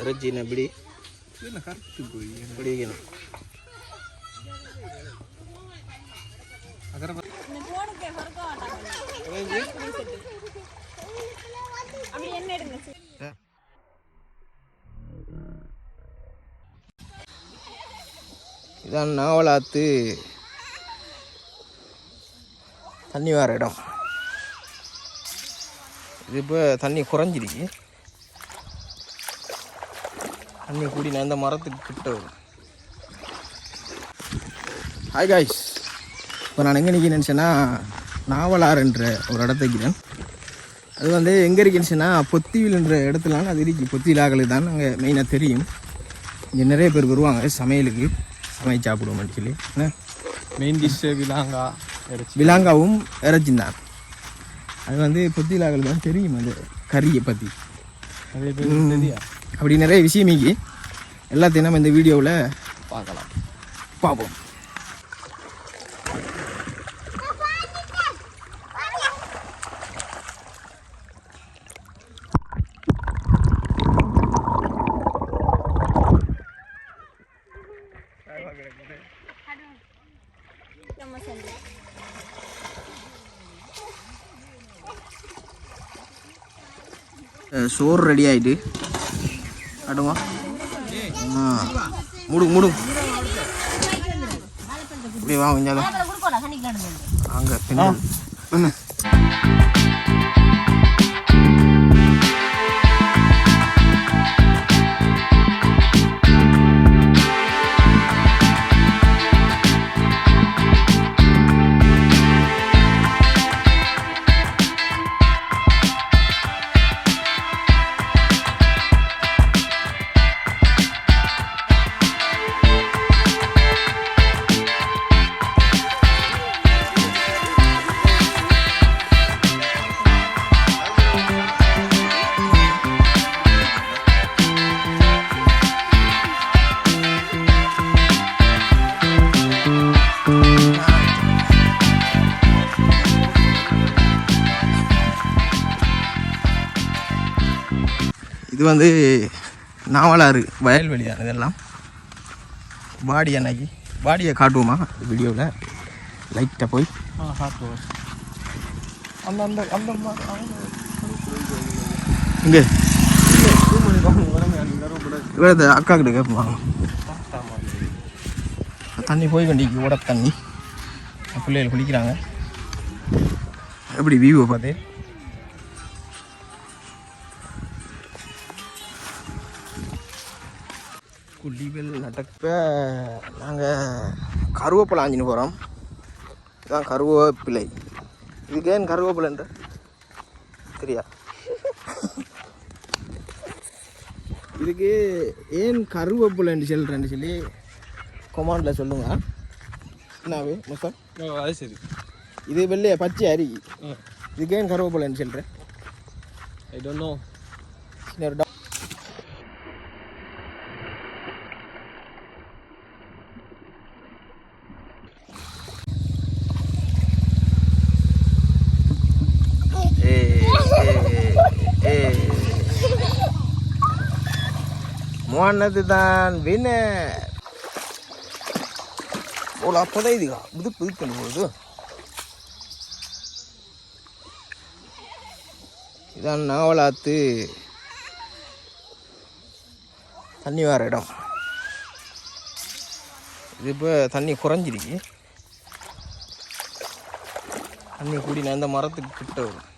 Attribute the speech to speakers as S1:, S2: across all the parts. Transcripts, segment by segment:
S1: இறைச்சி என்ன இப்படி
S2: என்ன கருத்து போய்
S1: வைக்கணும்
S2: அதர
S1: இதான் நாவலாத்து தண்ணி வர இடம் இது இப்போ தண்ணி குறைஞ்சிருக்கு தண்ணி கூடி நான் இந்த மரத்துக்கு கிட்ட வரும். ஹாய் காய்ஸ் இப்போ நான் எங்கே நிற்கிறேன்னு சொன்னால் நாவலாறுன்ற ஒரு இடத்துக்கு இருக்கிறேன் அது வந்து எங்கே இருக்குன்னு சொன்னால் பொத்திவில்ன்ற இடத்துலாம் அது இருக்கு. பொத்திவிலாக்களுக்கு தான் நாங்கள் மெயினாக தெரியும். இங்கே நிறைய பேர் வருவாங்க சமையலுக்கு. சமைச்சு சாப்பிடுவோம்னு சொல்லி. என்ன?
S2: மெயின் டிஷ் விலாங்கா
S1: விலாங்காவும் இறைச்சியும் தான். அது வந்து பொத்திவிலாக்கள் தான் தெரியும் அந்த கறியை பற்றி அப்படி நிறைய விஷயம் எல்லாத்தையும் நம்ம இந்த வீடியோவில்
S2: பார்க்கலாம்.
S1: பார்ப்போம் சோறு ரெடி ஆயிட்டு. அடுமா ஆ. முடு முடு. இப்படி வா கொஞ்சம் அங்கே இது வந்து நாவலாறு வயல்வெளிதான் இதெல்லாம். பாடி அன்னைக்கு பாடியை காட்டுவோமா வீடியோவில். லைட்டாக போய்.
S2: அந்த அந்த அந்த
S1: இங்கே. இவ்வளோ அக்கா கிட்ட கேட்பாங்க. தண்ணி போய் கொண்டிக்கு ஓட தண்ணி. பிள்ளைகள் குளிக்கிறாங்க. எப்படி வியூவை பார்த்து? குழிகள் நடக்க நாங்கள் கருவேப்பிலை ஆஞ்சின்னு போகிறோம் இதுதான் கருவேப்பிலை. இதுக்கு ஏன் கருவேப்பிலைன்ற? சரியா இதுக்கு ஏன் கருவேப்பிலைன்னு சொல்கிறேன்னு சொல்லி கொமாண்டில் சொல்லுங்க. என்னவே?
S2: ஓ, அது சரி.
S1: இது வெள்ளைய? பச்சை அரி இதுக்கு ஏன் கருவேப்பிலைன்னு சொல்கிறேன்
S2: ஐ டோன்ட் நோ
S1: மோனது தான் வினர். ஓல அப்போதான் இதுக்கா புது புது பண்ணி போகுது இதான் நாவலாத்து. தண்ணி வர இடம். இது இப்போ தண்ணி குறைஞ்சிருக்கு. தண்ணி கூடி நான் இந்த மரத்துக்கு கிட்ட வரும்.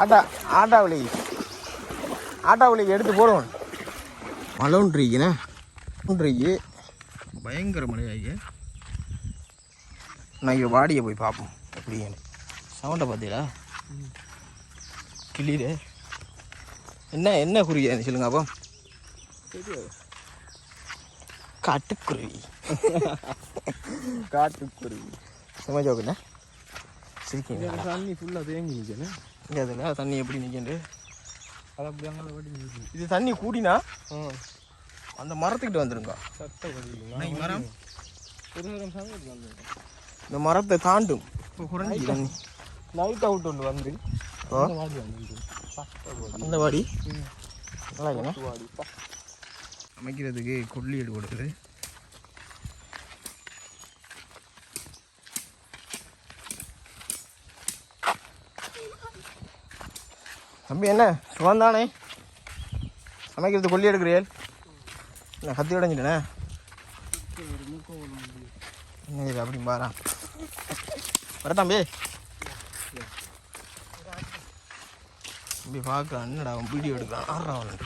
S1: ஆட்டா ஆட்டாவளி ஆட்டாவளிக்கு எடுத்து போடுவோம். மழை ஒன்றிக்கு பயங்கர மழையாகி. நான் இங்கே வாடியை போய் பார்ப்போம் எப்படின்னு. சவுண்டை பார்த்தீங்களா கிளியில என்ன என்ன குருவி சொல்லுங்க அப்போ? காட்டுக்குருவி.
S2: காட்டுக்குருவி.
S1: சும்மா ஜோக்குண்ணே சிரிக்கீங்க
S2: தண்ணி ஃபுல்லாக தேங்கி நிற்கல
S1: இங்கே அதில் தண்ணி எப்படி நிற்கிண்டு
S2: அது அப்படி அங்கே ஓடி நிற்குது
S1: இது தண்ணி கூடினா
S2: ம்
S1: அந்த மரத்துக்கிட்ட வந்துருங்க மரம்? இந்த மரத்தை தாண்டும். இப்போ குறைஞ்சி தண்ணி.
S2: லைட் அவுட் ஒன்று வந்து. அந்த வாடி வந்து. சட்டப்படி
S1: அந்த வாடி? நல்லா
S2: பா
S1: அமைக்கிறதுக்கு கொல்லி எடு தம்பி என்ன? சுகந்தானே சமைக்கிறது கொல்லி எடுக்கிறீள் என்ன கத்தி உடஞ்சிட்டேனே? என்ன இது அப்படி பாரா? வர தம்பி. தம்பி பார்க்குறான் என்னடா அவன் வீடியோ எடுக்கிறான்? ஆடுறான் அவன்.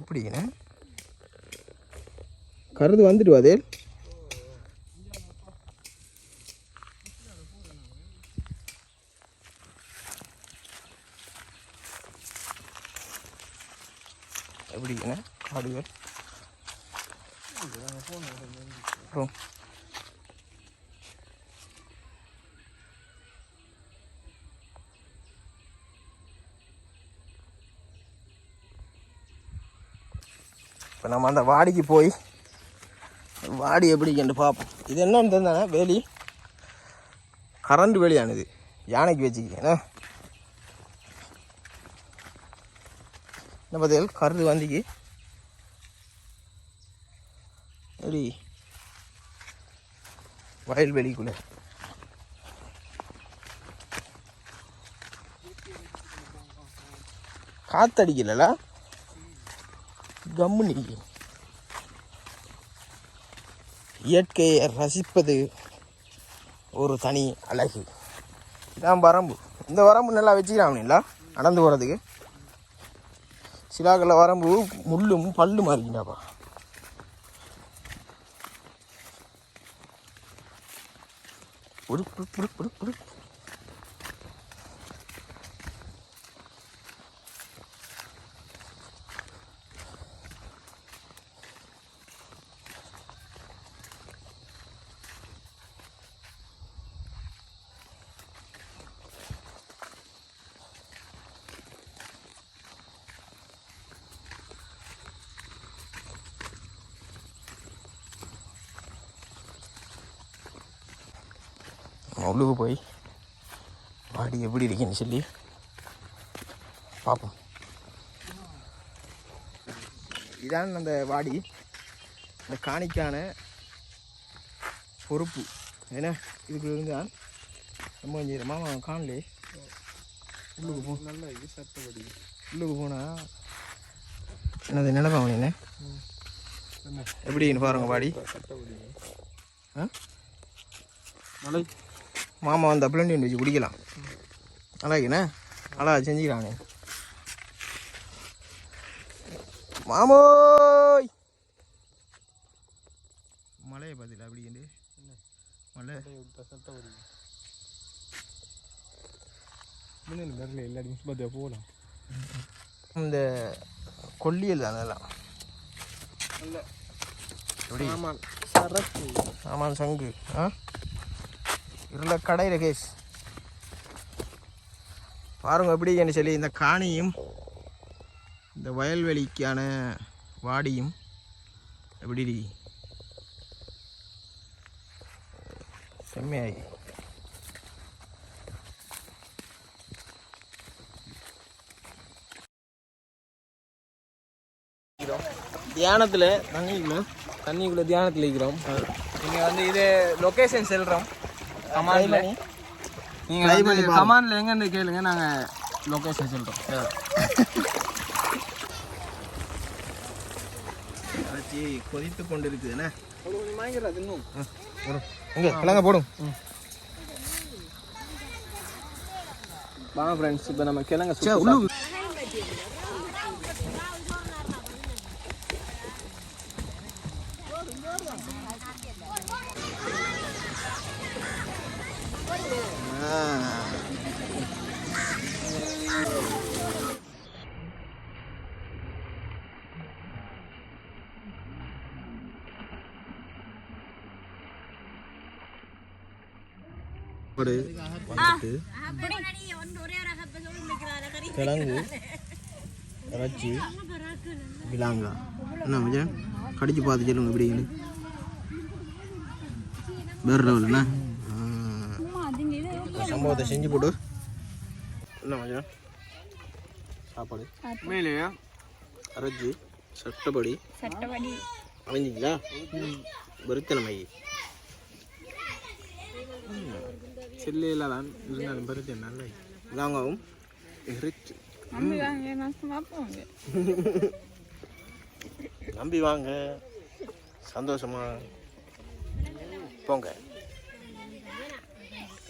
S1: எப்படிங்கண்ணே கருது வந்துட்டு எப்படிங்கண்ணே காடுகள் அப்புறம் இப்போ நம்ம அந்த வாடிக்கு போய் வாடி எப்படி கண்டு பார்ப்போம் இது என்னன்னு தெரிந்தானே வேலி கரண்ட் வேலியானது யானைக்கு வச்சுக்கிட்டேன் என்ன பதில் கருது வந்திக்கு. எப்படி வயல்வெளிக்குள்ளே காத்தடிக்கலல கம்மு நிற்கி இயற்கையை ரசிப்பது ஒரு தனி அழகு. இதான் வரம்பு. இந்த வரம்பு நல்லா வச்சுக்கிறாங்களா நடந்து போகிறதுக்கு சிலாக்களை வரம்பு முள்ளும் பல்லு மாறிக்கினாப்பா புடு புடு புடு புடு புடு உள்ளுக்கு போய். வாடி எப்படி இருக்குன்னு சொல்லி பார்ப்போம். இதான் அந்த வாடி. இந்த காணிக்கான பொறுப்பு. ஏன்னா இதுக்கு இருந்தான் ரொம்ப கொஞ்சம் மாமா காணலே. உள்ளுக்கு போ.
S2: நல்ல இது சட்டப்படி
S1: உள்ளுக்கு போனால் என்னது நினைப்பாங்க என்ன?
S2: என்ன?
S1: எப்படின்னு பாருங்க வாடி. ஆ?
S2: மலை.
S1: மாமா வந்து அப்ளண்டி வச்சு குடிக்கலாம். இருக்குண்ணே? நல்லா செஞ்சுக்கிறானே. மாமோய்! மலையை பார்த்துல அப்படின்ட்டு மலை
S2: விட்ட சட்டப்படி முன்ன வரல எல்லா நிமிஷம் பார்த்தியா போகலாம்
S1: இந்த கொல்லியல் தான் அதெல்லாம்.
S2: ஆமாம் சரக்கு
S1: ஆமாம் சங்கு. ஆ? இருள ரகேஷ். பாருங்கள் எப்படி எப்படின்னு சொல்லி. இந்த காணியும் இந்த வயல்வெளிக்கான வாடியும் எப்படி இருக்கு? செம்மையாகி. தியானத்தில் தண்ணிக்குள்ளே
S2: தண்ணிக்குள்ளே தியானத்தில் இருக்கிறோம். நீங்கள் வந்து இது லொக்கேஷன் செல்கிறோம் கமாண்டில் நீங்கள். கமாண்டில் எங்கேருந்து கேளுங்க நாங்கள் லொக்கேஷன் சொல்கிறோம்
S1: அரைச்சி கொதித்து கொண்டு இருக்குதுண்ணே இங்கே கிழங்க போடும்.
S2: வாங்க ஃப்ரெண்ட்ஸ் இப்போ நம்ம கிழங்க
S1: உள்ளு கிழங்கு இறைச்சி விலாங்கா. என்ன மச்சான்? கடிச்சு பார்த்து சொல்லுங்க எப்படின்னு வேறு லெவலுண்ணா சம்பவத்தை செஞ்சு போட்டு என்ன மச்சான்? சாப்பாடு.
S2: மேலேயா
S1: இறைச்சி சட்டப்படி.
S3: சட்டப்படி.
S1: அமைஞ்சிங்களா? வெறுத்தனமை.
S2: செல்லையில் தான் இருந்தாலும் பருத்தி நல்ல.
S1: விலாங்காவும் இறைச்சி
S3: நம்பி வாங்க நான் சும்மா போங்க.
S1: நம்பி வாங்க. சந்தோஷமா. போங்க.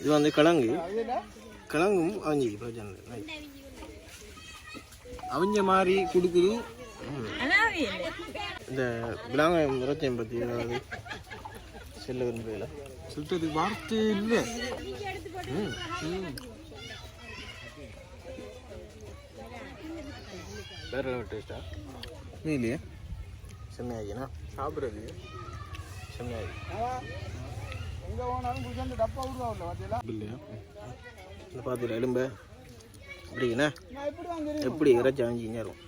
S1: இது வந்து கிழங்கு கிழங்கும் அவிஞ்சிக்கு பிரச்சனை இல்லை.
S2: அவங்க மாதிரி கொடுக்குது.
S1: இந்த விலாங்காயம் இறைச்சியம் பற்றி ஏதாவது செல்ல விரும்பல
S2: சொல்றதுக்கு வார்த்தை இல்லை.
S1: வேற லெவல் டேஸ்டா
S2: இல்லையே?
S1: செம்மையாகினா
S2: சாப்பிட்றது
S1: செம்மையாகி
S2: இல்லையா
S1: பார்த்துல எலும்ப எப்படிங்கண்ணா எப்படி இறைச்சி அமைஞ்சிங்க இருக்கும்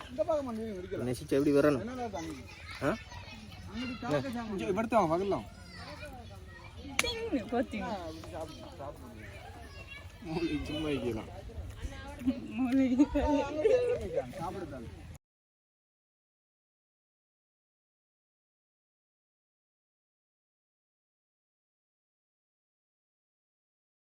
S1: நெசிச்சு எப்படி வரணும்? ஆ?
S2: சும்மா
S3: மூலிகை